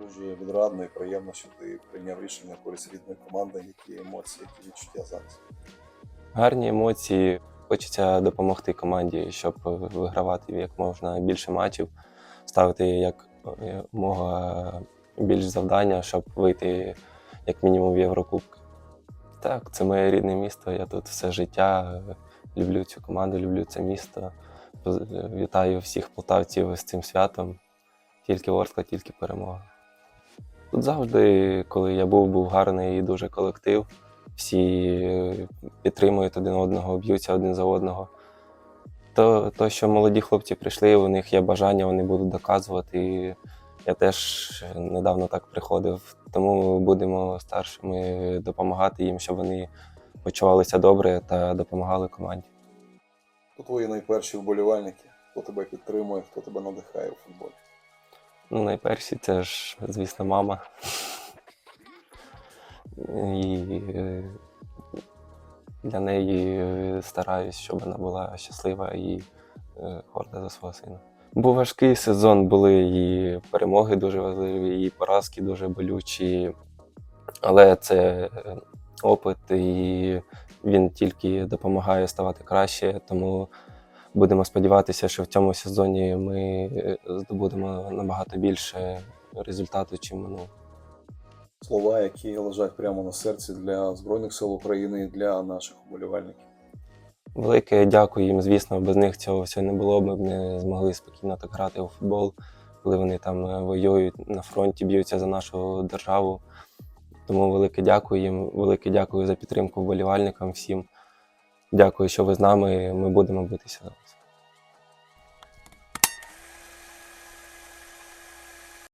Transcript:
Дуже відрадно і приємно, що ти прийняв рішення на користь рідної команди, які емоції, які відчуття зараз. Гарні емоції. Хочеться допомогти команді, щоб вигравати як можна більше матчів, ставити як е, мога більш завдання, щоб вийти як мінімум в Єврокубки. Так, це моє рідне місто. Я тут все життя. е, Люблю цю команду, люблю це місто. Е, Вітаю всіх полтавців з цим святом. Тільки Ворскла, тільки перемога. Тут завжди, коли я був, був гарний і дуже колектив. Всі е, підтримують один одного, б'ються один за одного. То, то, що молоді хлопці прийшли, у них є бажання, вони будуть доказувати. І я теж недавно так приходив, тому будемо старшими допомагати їм, щоб вони почувалися добре та допомагали команді. Хто твої найперші вболівальники? Хто тебе підтримує, хто тебе надихає у футболі? Ну, найперші це ж, звісно, мама. І е, для неї е, стараюсь, щоб вона була щаслива і е, горда за свого сина. Був важкий сезон, були і перемоги дуже важливі, і поразки дуже болючі. Але це опит, і він тільки допомагає ставати краще. Тому будемо сподіватися, що в цьому сезоні ми е, здобудемо набагато більше результату, чим минулого. Слова, які лежать прямо на серці для Збройних сил України і для наших вболівальників. Велике дякую їм. Звісно, без них цього всього не було. Ми б не змогли спокійно так грати у футбол, коли вони там е, воюють на фронті, б'ються за нашу державу. Тому велике дякую їм, велике дякую за підтримку вболівальникам всім. Дякую, що ви з нами. Ми будемо битися за вас.